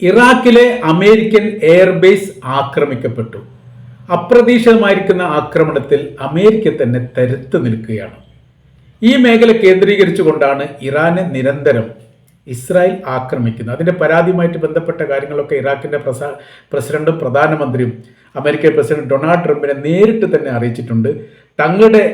ഇറാഖിലെ American airbase ആക്രമിക്കപ്പെട്ടു. അപ്രതീക്ഷിതമായിരിക്കുന്ന ആക്രമണത്തിൽ America തന്നെ തരുത്തു നിൽക്കുകയാണ്. ഈ മേഖല കേന്ദ്രീകരിച്ചുകൊണ്ടാണ് ഇറാനെ നിരന്തരം ഇസ്രായേൽ ആക്രമിക്കുന്നത്. അതിന്റെ പരാതിയുമായിട്ട് ബന്ധപ്പെട്ട കാര്യങ്ങളൊക്കെ ഇറാഖിന്റെ പ്രസാ പ്രസിഡന്റും പ്രധാനമന്ത്രിയും അമേരിക്കൻ പ്രസിഡന്റ് ഡൊണാൾഡ് ട്രംപിനെ നേരിട്ട് തന്നെ അറിയിച്ചിട്ടുണ്ട്. തങ്ങളുടെ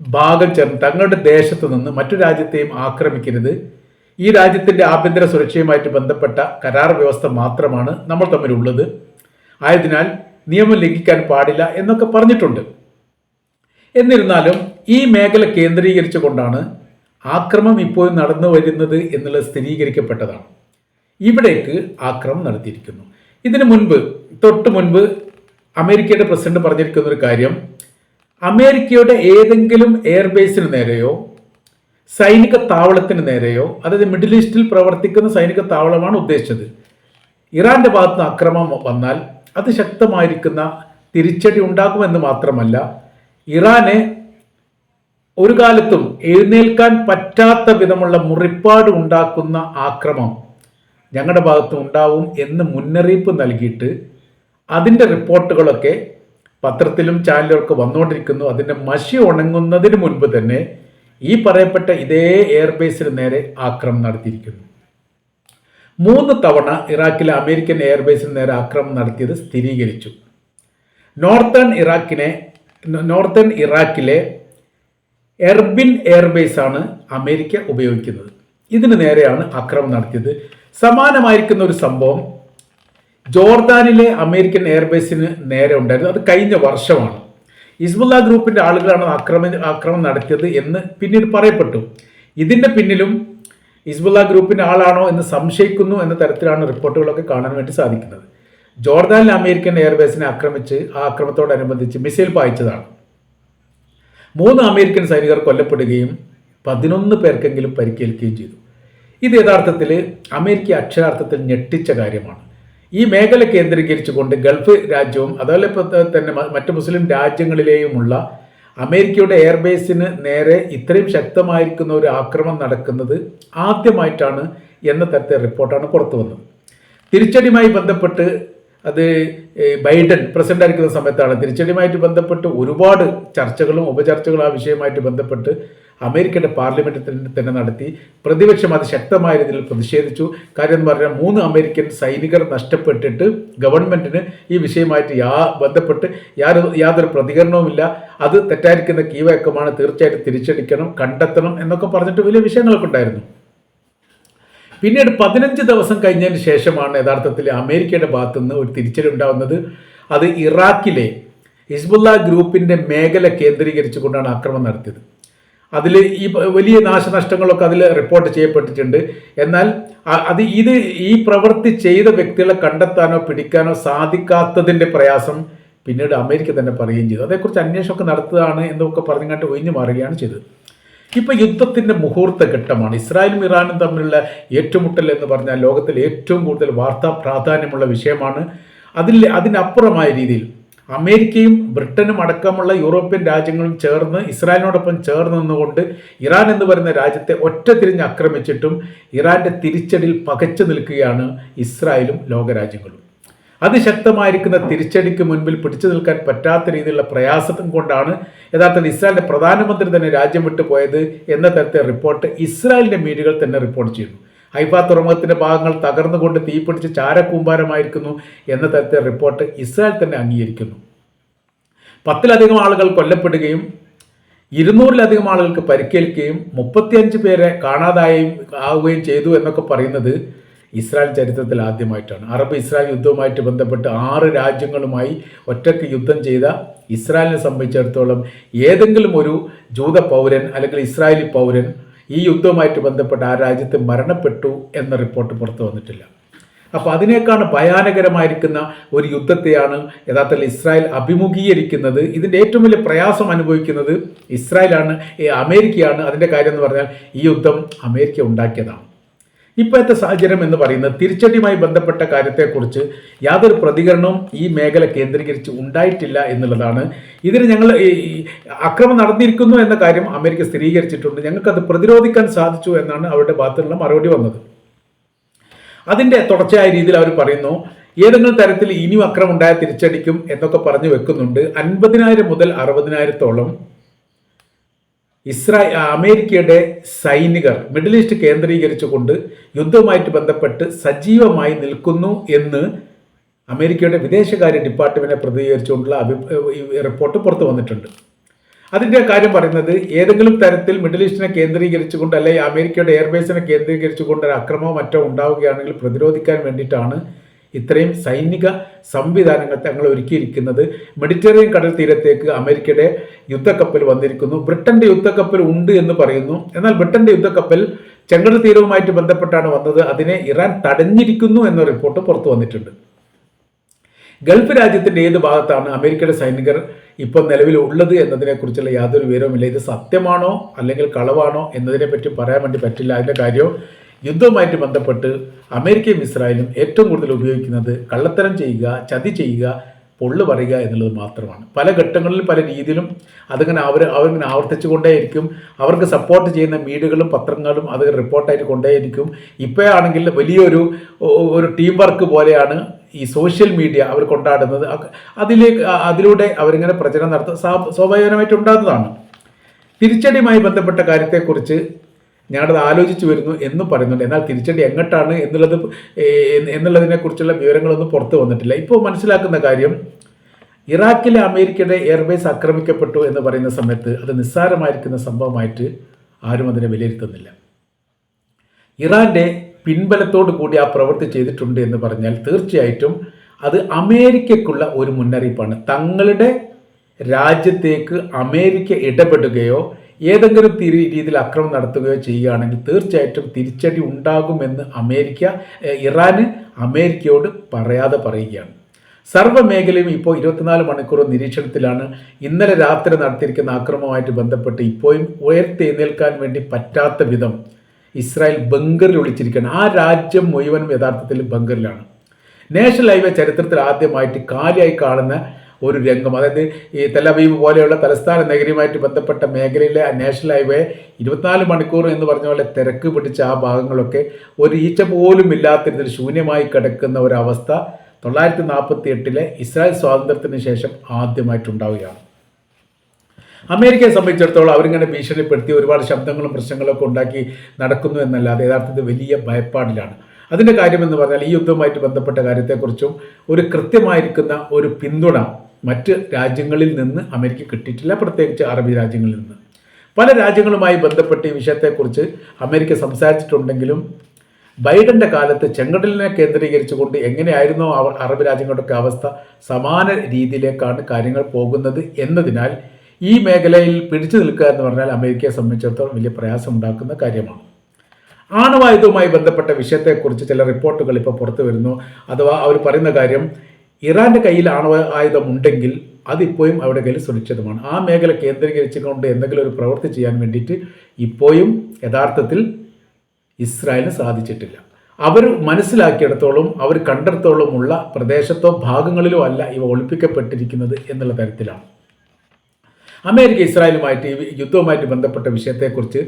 ഭാഗം ചേർന്ന് തങ്ങളുടെ ദേശത്ത് നിന്ന് മറ്റു രാജ്യത്തെയും ആക്രമിക്കരുത്. ഈ രാജ്യത്തിന്റെ ആഭ്യന്തര സുരക്ഷയുമായിട്ട് ബന്ധപ്പെട്ട കരാർ വ്യവസ്ഥ മാത്രമാണ് നമ്മൾ തമ്മിലുള്ളത്. ആയതിനാൽ നിയമം ലംഘിക്കാൻ പാടില്ല എന്നൊക്കെ പറഞ്ഞിട്ടുണ്ട്. എന്നിരുന്നാലും ഈ മേഖല കേന്ദ്രീകരിച്ചുകൊണ്ടാണ് ആക്രമം ഇപ്പോഴും നടന്നു വരുന്നത് എന്നുള്ളത് സ്ഥിരീകരിക്കപ്പെട്ടതാണ്. ഇവിടേക്ക് ആക്രമം നടത്തിയിരിക്കുന്നു. ഇതിനു മുൻപ് തൊട്ട് മുൻപ് അമേരിക്കയുടെ പ്രസിഡന്റ് പറഞ്ഞിരിക്കുന്ന ഒരു കാര്യം അമേരിക്കയുടെ ഏതെങ്കിലും എയർബേസിന് നേരെയോ സൈനിക താവളത്തിന് നേരെയോ അതായത് മിഡിൽ ഈസ്റ്റിൽ പ്രവർത്തിക്കുന്ന സൈനിക താവളമാണ് ഉദ്ദേശിച്ചത്. ഇറാന്റെ ഭാഗത്ത് നിന്ന് അക്രമം വന്നാൽ അത് ശക്തമായിരിക്കുന്ന തിരിച്ചടി ഉണ്ടാകുമെന്ന് മാത്രമല്ല ഇറാനെ ഒരു കാലത്തും എഴുന്നേൽക്കാൻ പറ്റാത്ത വിധമുള്ള മുറിപ്പാട് ഉണ്ടാക്കുന്ന ആക്രമം ഞങ്ങളുടെ ഭാഗത്ത് ഉണ്ടാവും എന്ന് മുന്നറിയിപ്പ് നൽകിയിട്ട് അതിന്റെ റിപ്പോർട്ടുകളൊക്കെ പത്രത്തിലും ചാനലുകൾക്ക് വന്നുകൊണ്ടിരിക്കുന്നു. അതിന്റെ മഷി ഉണങ്ങുന്നതിന് മുൻപ് തന്നെ ഈ പറയപ്പെട്ട ഇതേ എയർബേസിന് നേരെ ആക്രമണം നടത്തിയിരിക്കുന്നു. മൂന്ന് തവണ ഇറാഖിലെ അമേരിക്കൻ എയർബേസിന് നേരെ ആക്രമണം നടത്തിയത് സ്ഥിരീകരിച്ചു. നോർത്തേൺ ഇറാഖിനെ നോർത്തേൺ ഇറാഖിലെ എർബിൻ എയർബേസ് ആണ് അമേരിക്ക ഉപയോഗിക്കുന്നത്. ഇതിന് നേരെയാണ് ആക്രമണം നടത്തിയത്. സമാനമായിരിക്കുന്ന ഒരു സംഭവം ജോർദാനിലെ അമേരിക്കൻ എയർബേസിന് നേരെ ഉണ്ടായിരുന്നു. അത് കഴിഞ്ഞ വർഷമാണ്. ഹിസ്ബുല്ല ഗ്രൂപ്പിന്റെ ആളുകളാണ് ആക്രമണം ആക്രമണം നടത്തിയത് എന്ന് പിന്നീട് പറയപ്പെട്ടു. ഇതിന്റെ പിന്നിലും ഹിസ്ബുല്ല ഗ്രൂപ്പിന്റെ ആളാണോ എന്ന് സംശയിക്കുന്നു എന്ന തരത്തിലാണ് റിപ്പോർട്ടുകളൊക്കെ കാണാൻ വേണ്ടി സാധിക്കുന്നത്. ജോർദാനിൽ അമേരിക്കൻ എയർബേസിനെ ആക്രമിച്ച് ആ ആക്രമണത്തോടനുബന്ധിച്ച് മിസൈൽ പായിച്ചതാണ്. മൂന്ന് അമേരിക്കൻ സൈനികർ കൊല്ലപ്പെടുകയും പതിനൊന്ന് പേർക്കെങ്കിലും പരിക്കേൽക്കുകയും ചെയ്തു. ഇത് യഥാർത്ഥത്തിൽ അമേരിക്ക അക്ഷരാർത്ഥത്തിൽ ഞെട്ടിച്ച കാര്യമാണ്. ഈ മേഖല കേന്ദ്രീകരിച്ചുകൊണ്ട് ഗൾഫ് രാജ്യവും അതുപോലെ തന്നെ മറ്റു മുസ്ലിം രാജ്യങ്ങളിലെയുമുള്ള അമേരിക്കയുടെ എയർബേസിന് നേരെ ഇത്രയും ശക്തമായിരിക്കുന്ന ഒരു ആക്രമണം നടക്കുന്നത് ആദ്യമായിട്ടാണ് എന്ന തരത്തെ റിപ്പോർട്ടാണ് പുറത്തു വന്നത് തിരിച്ചടിയുമായി ബന്ധപ്പെട്ട് അത് ബൈഡൻ പ്രസിഡന്റ് ആയിരിക്കുന്ന സമയത്താണ്. തിരിച്ചടിയുമായിട്ട് ബന്ധപ്പെട്ട് ഒരുപാട് ചർച്ചകളും ഉപചർച്ചകളും ആ വിഷയമായിട്ട് ബന്ധപ്പെട്ട് അമേരിക്കയുടെ പാർലമെന്റിൽ തന്നെ നടത്തി. പ്രതിപക്ഷം അത് ശക്തമായ രീതിയിൽ പ്രതിഷേധിച്ചു. കാര്യം എന്ന് പറഞ്ഞാൽ മൂന്ന് അമേരിക്കൻ സൈനികർ നഷ്ടപ്പെട്ടിട്ട് ഗവൺമെന്റിന് ഈ വിഷയമായിട്ട് യാ ബന്ധപ്പെട്ട് യാതൊരു യാതൊരു പ്രതികരണവുമില്ല. അത് തെറ്റായിരിക്കുന്ന കീവയക്കമാണ് തീർച്ചയായിട്ടും തിരിച്ചടിക്കണം കണ്ടെത്തണം എന്നൊക്കെ പറഞ്ഞിട്ട് വലിയ വിഷയങ്ങളൊക്കെ ഉണ്ടായിരുന്നു. പിന്നീട് പതിനഞ്ച് ദിവസം കഴിഞ്ഞതിന് ശേഷമാണ് യഥാർത്ഥത്തിൽ അമേരിക്കയുടെ ഭാഗത്തു നിന്ന് ഒരു തിരിച്ചടി ഉണ്ടാവുന്നത് അത് ഇറാഖിലെ ഹിസ്ബുല്ല ഗ്രൂപ്പിന്റെ മേഖല കേന്ദ്രീകരിച്ചുകൊണ്ടാണ് ആക്രമണം നടത്തിയത്. അതിൽ ഈ വലിയ നാശനഷ്ടങ്ങളൊക്കെ അതിൽ റിപ്പോർട്ട് ചെയ്യപ്പെട്ടിട്ടുണ്ട്. എന്നാൽ അത് ഇത് ഈ പ്രവൃത്തി ചെയ്ത വ്യക്തികളെ കണ്ടെത്താനോ പിടിക്കാനോ സാധിക്കാത്തതിന്റെ പ്രയാസം പിന്നീട് അമേരിക്ക തന്നെ പറയുകയും ചെയ്തു. അതേക്കുറിച്ച് അന്വേഷണമൊക്കെ നടത്തുകയാണ് എന്നൊക്കെ പറഞ്ഞുകൊണ്ട് ഒഴിഞ്ഞു മാറുകയാണ് ചെയ്തത്. ഇപ്പൊ യുദ്ധത്തിന്റെ മുഹൂർത്ത ഘട്ടമാണ്. ഇസ്രായേലും ഇറാനും തമ്മിലുള്ള ഏറ്റുമുട്ടൽ എന്ന് പറഞ്ഞാൽ ലോകത്തിൽ ഏറ്റവും കൂടുതൽ വാർത്താ പ്രാധാന്യമുള്ള വിഷയമാണ്. അതിൽ അതിനപ്പുറമായ രീതിയിൽ അമേരിക്കയും ബ്രിട്ടനും അടക്കമുള്ള യൂറോപ്യൻ രാജ്യങ്ങളും ചേർന്ന് ഇസ്രായേലിനോടൊപ്പം ചേർന്ന് നിന്നുകൊണ്ട് ഇറാൻ എന്ന് പറയുന്ന രാജ്യത്തെ ഒറ്റ തിരിഞ്ഞ് ആക്രമിച്ചിട്ടും ഇറാന്റെ തിരിച്ചടിയിൽ പകച്ചു നിൽക്കുകയാണ് ഇസ്രായേലും ലോകരാജ്യങ്ങളും. അതിശക്തമായിരിക്കുന്ന തിരിച്ചടിക്ക് മുൻപിൽ പിടിച്ചു നിൽക്കാൻ പറ്റാത്ത രീതിയിലുള്ള പ്രയാസം കൊണ്ടാണ് യഥാർത്ഥത്തിൽ ഇസ്രായേലിന്റെ പ്രധാനമന്ത്രി തന്നെ രാജ്യം വിട്ടു പോയത് എന്ന തരത്തെ റിപ്പോർട്ട് ഇസ്രായേലിന്റെ മീഡിയകൾ തന്നെ റിപ്പോർട്ട് ചെയ്യുന്നു. ഹൈഫ തുറമുഖത്തിന്റെ ഭാഗങ്ങൾ തകർന്നുകൊണ്ട് തീപിടിച്ച് ചാരക്കൂമ്പാരമായിരിക്കുന്നു എന്ന തരത്തെ റിപ്പോർട്ട് ഇസ്രായേൽ തന്നെ അംഗീകരിക്കുന്നു. പത്തിലധികം ആളുകൾ കൊല്ലപ്പെടുകയും ഇരുന്നൂറിലധികം ആളുകൾക്ക് പരിക്കേൽക്കുകയും മുപ്പത്തിയഞ്ച് പേരെ കാണാതായും ആവുകയും ചെയ്തു എന്നൊക്കെ പറയുന്നത് ഇസ്രായേൽ ചരിത്രത്തിൽ ആദ്യമായിട്ടാണ്. അറബ് ഇസ്രായേൽ യുദ്ധവുമായിട്ട് ബന്ധപ്പെട്ട് ആറ് രാജ്യങ്ങളുമായി ഒറ്റയ്ക്ക് യുദ്ധം ചെയ്ത ഇസ്രായേലിനെ സംബന്ധിച്ചിടത്തോളം ഏതെങ്കിലും ഒരു ജൂത പൗരൻ അല്ലെങ്കിൽ ഇസ്രായേലി പൗരൻ ഈ യുദ്ധവുമായിട്ട് ബന്ധപ്പെട്ട് ആ രാജ്യത്ത് മരണപ്പെട്ടു എന്ന റിപ്പോർട്ട് പുറത്തു വന്നിട്ടില്ല. അപ്പോൾ അതിനേക്കാണ് ഭയാനകരമായിരിക്കുന്ന ഒരു യുദ്ധത്തെയാണ് യഥാർത്ഥത്തിൽ ഇസ്രായേൽ അഭിമുഖീകരിക്കുന്നത്. ഇതിന്റെ ഏറ്റവും വലിയ പ്രയാസം അനുഭവിക്കുന്നത് ഇസ്രായേലാണ് അമേരിക്കയാണ്. അതിന്റെ കാര്യം എന്ന് പറഞ്ഞാൽ ഈ യുദ്ധം അമേരിക്ക ഉണ്ടാക്കിയതാണ്. ഇപ്പോഴത്തെ സാഹചര്യം എന്ന് പറയുന്നത് തിരിച്ചടിയുമായി ബന്ധപ്പെട്ട കാര്യത്തെക്കുറിച്ച് യാതൊരു പ്രതികരണവും ഈ മേഖല കേന്ദ്രീകരിച്ച് ഉണ്ടായിട്ടില്ല എന്നുള്ളതാണ്. ഇതിന് ഞങ്ങൾ അക്രമം നടന്നിരിക്കുന്നു എന്ന കാര്യം അമേരിക്ക സ്ഥിരീകരിച്ചിട്ടുണ്ട്. ഞങ്ങൾക്കത് പ്രതിരോധിക്കാൻ സാധിച്ചു എന്നാണ് അവരുടെ ഭാഗത്തുള്ള മറുപടി വന്നത്. അതിന്റെ തുടർച്ചയായ രീതിയിൽ അവർ പറയുന്നു ഏതെങ്കിലും തരത്തിൽ ഇനിയും അക്രമം ഉണ്ടായ തിരിച്ചടിക്കും എന്നൊക്കെ പറഞ്ഞു വെക്കുന്നുണ്ട്. അൻപതിനായിരം മുതൽ അറുപതിനായിരത്തോളം ഇസ്രായേൽ അമേരിക്കയുടെ സൈനികർ മിഡിൽ ഈസ്റ്റ് കേന്ദ്രീകരിച്ചുകൊണ്ട് യുദ്ധവുമായിട്ട് ബന്ധപ്പെട്ട് സജീവമായി നിൽക്കുന്നു എന്ന് അമേരിക്കയുടെ വിദേശകാര്യ ഡിപ്പാർട്ട്മെന്റിനെ പ്രതികരിച്ചുകൊണ്ടുള്ള അഭി റിപ്പോർട്ട് പുറത്തു വന്നിട്ടുണ്ട്. അതിന്റെ കാര്യം പറയുന്നത് ഏതെങ്കിലും തരത്തിൽ മിഡിൽ ഈസ്റ്റിനെ കേന്ദ്രീകരിച്ചുകൊണ്ട് അല്ലെങ്കിൽ അമേരിക്കയുടെ എയർബേസിനെ കേന്ദ്രീകരിച്ചുകൊണ്ട് ഒരു അക്രമമോ മറ്റോ ഉണ്ടാവുകയാണെങ്കിൽ പ്രതിരോധിക്കാൻ വേണ്ടിയിട്ടാണ് ഇത്രയും സൈനിക സംവിധാനങ്ങൾ തങ്ങൾ ഒരുക്കിയിരിക്കുന്നത്. മെഡിറ്ററേനിയൻ കടൽ തീരത്തേക്ക് അമേരിക്കയുടെ യുദ്ധക്കപ്പൽ വന്നിരിക്കുന്നു. ബ്രിട്ടന്റെ യുദ്ധക്കപ്പൽ ഉണ്ട് എന്ന് പറയുന്നു. എന്നാൽ ബ്രിട്ടന്റെ യുദ്ധക്കപ്പൽ ചെങ്കടൽ തീരവുമായിട്ട് ബന്ധപ്പെട്ടാണ് വന്നത്. അതിനെ ഇറാൻ തടഞ്ഞിരിക്കുന്നു എന്ന റിപ്പോർട്ട് പുറത്തു വന്നിട്ടുണ്ട്. ഗൾഫ് രാജ്യത്തിന്റെ ഏത് ഭാഗത്താണ് അമേരിക്കയുടെ സൈനികർ ഇപ്പോൾ നിലവിൽ ഉള്ളത് എന്നതിനെക്കുറിച്ചുള്ള യാതൊരു വിവരവുമില്ല. ഇത് സത്യമാണോ അല്ലെങ്കിൽ കളവാണോ എന്നതിനെ പറ്റി പറയാൻ വേണ്ടി പറ്റില്ല. അതിന്റെ കാര്യം യുദ്ധവുമായിട്ട് ബന്ധപ്പെട്ട് അമേരിക്കയും ഇസ്രായേലും ഏറ്റവും കൂടുതൽ ഉപയോഗിക്കുന്നത് കള്ളത്തരം ചെയ്യുക ചതി ചെയ്യുക പൊള്ളു പറയുക എന്നുള്ളത് മാത്രമാണ്. പല ഘട്ടങ്ങളിൽ പല രീതിയിലും അതിങ്ങനെ അവർ അവരിങ്ങനെ ആവർത്തിച്ചു കൊണ്ടേയിരിക്കും അവർക്ക് സപ്പോർട്ട് ചെയ്യുന്ന മീഡിയകളും പത്രങ്ങളും അത് റിപ്പോർട്ടായിട്ട് കൊണ്ടേയിരിക്കും. ഇപ്പോഴാണെങ്കിൽ വലിയൊരു ഒരു ടീം വർക്ക് പോലെയാണ് ഈ സോഷ്യൽ മീഡിയ അവർ കൊണ്ടാടുന്നത്. അതിലേക്ക് അതിലൂടെ അവരിങ്ങനെ പ്രചരണം നടത്തുക സ്വാഭാവികമായിട്ട് ഉണ്ടാകുന്നതാണ്. തിരിച്ചടിയുമായി ബന്ധപ്പെട്ട കാര്യത്തെക്കുറിച്ച് ഞാനത് ആലോചിച്ചു വരുന്നു എന്ന് പറയുന്നുണ്ട്. എന്നാൽ തിരിച്ചടി എങ്ങോട്ടാണ് എന്നുള്ളത് എന്നുള്ളതിനെക്കുറിച്ചുള്ള വിവരങ്ങളൊന്നും പുറത്തു വന്നിട്ടില്ല. ഇപ്പോൾ മനസ്സിലാക്കുന്ന കാര്യം ഇറാഖിലെ അമേരിക്കയുടെ എയർബേസ് ആക്രമിക്കപ്പെട്ടു എന്ന് പറയുന്ന സമയത്ത് അത് നിസ്സാരമായിരിക്കുന്ന സംഭവമായിട്ട് ആരും അതിനെ വിലയിരുത്തുന്നില്ല. ഇറാന്റെ പിൻബലത്തോടു കൂടി ആ പ്രവൃത്തി ചെയ്തിട്ടുണ്ട് എന്ന് പറഞ്ഞാൽ തീർച്ചയായിട്ടും അത് അമേരിക്കയ്ക്കുള്ള ഒരു മുന്നറിയിപ്പാണ്. തങ്ങളുടെ രാജ്യത്തേക്ക് അമേരിക്ക ഇടപെടുകയോ ഏതെങ്കിലും രീതിയിൽ അക്രമം നടത്തുകയോ ചെയ്യുകയാണെങ്കിൽ തീർച്ചയായിട്ടും തിരിച്ചടി ഉണ്ടാകുമെന്ന് അമേരിക്ക ഇറാന് അമേരിക്കയോട് പറയാതെ പറയുകയാണ്. സർവ മേഖലയും ഇപ്പോൾ ഇരുപത്തിനാല് മണിക്കൂർ നിരീക്ഷണത്തിലാണ്. ഇന്നലെ രാത്രി നടത്തിയിരിക്കുന്ന ആക്രമണവുമായിട്ട് ബന്ധപ്പെട്ട് ഇപ്പോഴും ഉയർത്തെഴുന്നേൽക്കാൻ വേണ്ടി പറ്റാത്ത വിധം ഇസ്രായേൽ ബങ്കറിൽ ഒളിച്ചിരിക്കുകയാണ്. ആ രാജ്യം മുഴുവനും യഥാർത്ഥത്തിൽ ബങ്കറിലാണ് നാഷണൽ ഹൈവേ ചരിത്രത്തിൽ ആദ്യമായിട്ട് കാലിയായി കാണുന്ന ഒരു രംഗം. അതായത് ഈ തെലവീവ് പോലെയുള്ള തലസ്ഥാന നഗരിയുമായിട്ട് ബന്ധപ്പെട്ട മേഖലയിലെ നാഷണൽ ഹൈവേ ഇരുപത്തിനാല് മണിക്കൂർ എന്ന് പറഞ്ഞ പോലെ തിരക്ക് പിടിച്ച ആ ഭാഗങ്ങളൊക്കെ ഒരു ഈച്ച പോലും ഇല്ലാത്ത ശൂന്യമായി കിടക്കുന്ന ഒരവസ്ഥ തൊള്ളായിരത്തി നാൽപ്പത്തി എട്ടിലെ ഇസ്രായേൽ സ്വാതന്ത്ര്യത്തിന് ശേഷം ആദ്യമായിട്ടുണ്ടാവുകയാണ്. അമേരിക്കയെ സംബന്ധിച്ചിടത്തോളം അവരിങ്ങനെ ഭീഷണിപ്പെടുത്തി ഒരുപാട് ശബ്ദങ്ങളും പ്രശ്നങ്ങളൊക്കെ ഉണ്ടാക്കി നടക്കുന്നു എന്നല്ലാതെ യഥാർത്ഥത്തിൽ വലിയ ഭയപ്പാടിലാണ്. അതിന്റെ കാര്യമെന്ന് പറഞ്ഞാൽ ഈ യുദ്ധവുമായിട്ട് ബന്ധപ്പെട്ട കാര്യത്തെക്കുറിച്ചും ഒരു കൃത്യമായിരിക്കുന്ന ഒരു പിന്തുണ മറ്റ് രാജ്യങ്ങളിൽ നിന്ന് അമേരിക്ക കിട്ടിയിട്ടില്ല പ്രത്യേകിച്ച് അറബി രാജ്യങ്ങളിൽ നിന്ന്. പല രാജ്യങ്ങളുമായി ബന്ധപ്പെട്ട് ഈ വിഷയത്തെക്കുറിച്ച് അമേരിക്ക സംസാരിച്ചിട്ടുണ്ടെങ്കിലും ബൈഡന്റെ കാലത്ത് ചെങ്കടലിനെ കേന്ദ്രീകരിച്ചുകൊണ്ട് എങ്ങനെയായിരുന്നോ അവർ അറബ് രാജ്യങ്ങളുടെയൊക്കെ അവസ്ഥ സമാന രീതിയിലേക്കാണ് കാര്യങ്ങൾ പോകുന്നത് എന്നതിനാൽ ഈ മേഖലയിൽ പിടിച്ചു നിൽക്കുക എന്ന് പറഞ്ഞാൽ അമേരിക്കയെ സംബന്ധിച്ചിടത്തോളം വലിയ പ്രയാസം ഉണ്ടാക്കുന്ന കാര്യമാണ്. ആണവായുധവുമായി ബന്ധപ്പെട്ട വിഷയത്തെക്കുറിച്ച് ചില റിപ്പോർട്ടുകൾ ഇപ്പോൾ പുറത്തു വരുന്നു. അഥവാ അവർ പറയുന്ന കാര്യം ഇറാന്റെ കയ്യിൽ ആണവ ആയുധം ഉണ്ടെങ്കിൽ അതിപ്പോഴും അവരുടെ കയ്യിൽ സുരക്ഷിതമാണ്. ആ മേഖല കേന്ദ്രീകരിച്ചുകൊണ്ട് എന്തെങ്കിലും ഒരു പ്രവൃത്തി ചെയ്യാൻ വേണ്ടിയിട്ട് ഇപ്പോഴും യഥാർത്ഥത്തിൽ ഇസ്രായേലിന് സാധിച്ചിട്ടില്ല. അവർ മനസ്സിലാക്കിയിടത്തോളം അവർ കണ്ടിടത്തോളമുള്ള പ്രദേശത്തോ ഭാഗങ്ങളിലോ അല്ല ഇവ ഒളിപ്പിക്കപ്പെട്ടിരിക്കുന്നത് എന്നുള്ള തരത്തിലാണ്. അമേരിക്ക ഇസ്രായേലുമായിട്ട് യുദ്ധവുമായിട്ട് ബന്ധപ്പെട്ട വിഷയത്തെക്കുറിച്ച്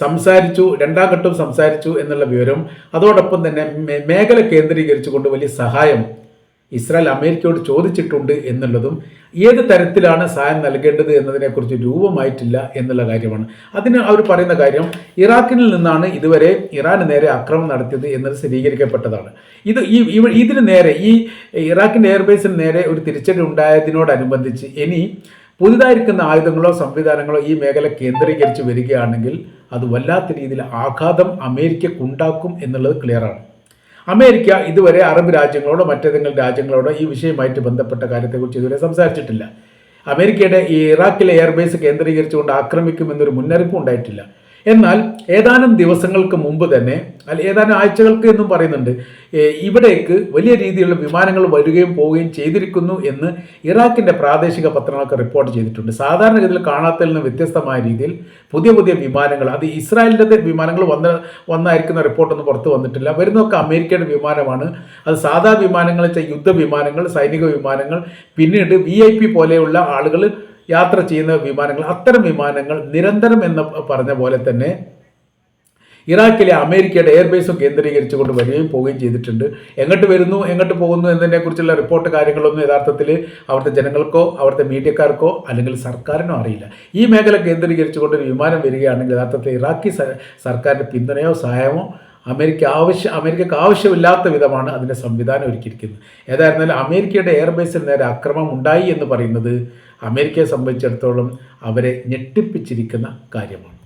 സംസാരിച്ചു രണ്ടാം ഘട്ടം സംസാരിച്ചു എന്നുള്ള വിവരം അതോടൊപ്പം തന്നെ മേഖല കേന്ദ്രീകരിച്ചുകൊണ്ട് വലിയ സഹായം ഇസ്രായേൽ അമേരിക്കയോട് ചോദിച്ചിട്ടുണ്ട് എന്നുള്ളതും ഏത് തരത്തിലാണ് സഹായം നൽകേണ്ടത് എന്നതിനെക്കുറിച്ച് രൂപമായിട്ടില്ല എന്നുള്ള കാര്യമാണ്. അതിന് അവർ പറയുന്ന കാര്യം ഇറാഖിൽ നിന്നാണ് ഇതുവരെ ഇറാന് നേരെ ആക്രമണം നടത്തിയത് എന്നത് സ്ഥിരീകരിക്കപ്പെട്ടതാണ്. ഇത് ഈ ഇതിന് നേരെ ഈ ഇറാഖിന്റെ എയർബേസിന് നേരെ ഒരു തിരിച്ചടി ഉണ്ടായതിനോടനുബന്ധിച്ച് ഇനി പുതുതായിരിക്കുന്ന ആയുധങ്ങളോ സംവിധാനങ്ങളോ ഈ മേഖല കേന്ദ്രീകരിച്ച് വരികയാണെങ്കിൽ അത് വല്ലാത്ത രീതിയിൽ ആഘാതം അമേരിക്കക്കുണ്ടാക്കും എന്നുള്ളത് ക്ലിയറാണ് അമേരിക്ക ഇതുവരെ അറബ് രാജ്യങ്ങളോടോ മറ്റേതെങ്കിലും രാജ്യങ്ങളോടോ ഈ വിഷയമായിട്ട് ബന്ധപ്പെട്ട കാര്യത്തെക്കുറിച്ച് ഇതുവരെ സംസാരിച്ചിട്ടില്ല. അമേരിക്കയുടെ ഈ ഇറാഖിലെ എയർബേസ് കേന്ദ്രീകരിച്ചുകൊണ്ട് ആക്രമിക്കുമെന്നൊരു മുന്നറിയിപ്പും ഉണ്ടായിട്ടില്ല. എന്നാൽ ഏതാനും ദിവസങ്ങൾക്ക് മുമ്പ് തന്നെ അല്ല ഏതാനും ആഴ്ചകൾക്ക് എന്നും പറയുന്നുണ്ട് ഇവിടേക്ക് വലിയ രീതിയിലുള്ള വിമാനങ്ങൾ വരികയും പോവുകയും ചെയ്തിരിക്കുന്നു എന്ന് ഇറാഖിന്റെ പ്രാദേശിക പത്രങ്ങളൊക്കെ റിപ്പോർട്ട് ചെയ്തിട്ടുണ്ട്. സാധാരണഗതിയിൽ കാണാത്തതിൽ നിന്ന് വ്യത്യസ്തമായ രീതിയിൽ പുതിയ പുതിയ വിമാനങ്ങൾ അത് ഇസ്രായേലിന്റെ വിമാനങ്ങൾ വന്ന വന്നായിരിക്കുന്ന റിപ്പോർട്ടൊന്നും പുറത്ത് വന്നിട്ടില്ല. വരുന്നതൊക്കെ അമേരിക്കയുടെ വിമാനമാണ്. അത് സാധാ വിമാനങ്ങൾ യുദ്ധ വിമാനങ്ങൾ സൈനിക വിമാനങ്ങൾ പിന്നീട് വി പോലെയുള്ള ആളുകൾ യാത്ര ചെയ്യുന്ന വിമാനങ്ങൾ അത്തരം വിമാനങ്ങൾ നിരന്തരം എന്ന് പറഞ്ഞ പോലെ തന്നെ ഇറാഖിലെ അമേരിക്കയുടെ എയർബേസും കേന്ദ്രീകരിച്ചുകൊണ്ട് വരികയും പോവുകയും ചെയ്തിട്ടുണ്ട്. എങ്ങോട്ട് വരുന്നു എങ്ങോട്ട് പോകുന്നു എന്നതിനെക്കുറിച്ചുള്ള റിപ്പോർട്ട് കാര്യങ്ങളൊന്നും യഥാർത്ഥത്തിൽ അവിടുത്തെ ജനങ്ങൾക്കോ അവിടുത്തെ മീഡിയക്കാർക്കോ അല്ലെങ്കിൽ സർക്കാരിനോ അറിയില്ല. ഈ മേഖല കേന്ദ്രീകരിച്ചുകൊണ്ട് ഒരു വിമാനം വരികയാണെങ്കിൽ യഥാർത്ഥത്തിൽ ഇറാഖി സർക്കാരിന്റെ പിന്തുണയോ സഹായമോ അമേരിക്ക ആവശ്യം അമേരിക്കക്ക് ആവശ്യമില്ലാത്ത വിധമാണ് അതിന്റെ സംവിധാനം ഒരുക്കിയിരിക്കുന്നത്. ഏതായിരുന്നാലും അമേരിക്കയുടെ എയർബേസിൽ നേരെ അക്രമം ഉണ്ടായി എന്ന് പറയുന്നത് അമേരിക്കയെ സംബന്ധിച്ചിടത്തോളം അവരെ ഞെട്ടിപ്പിച്ചിരിക്കുന്ന കാര്യമാണ്.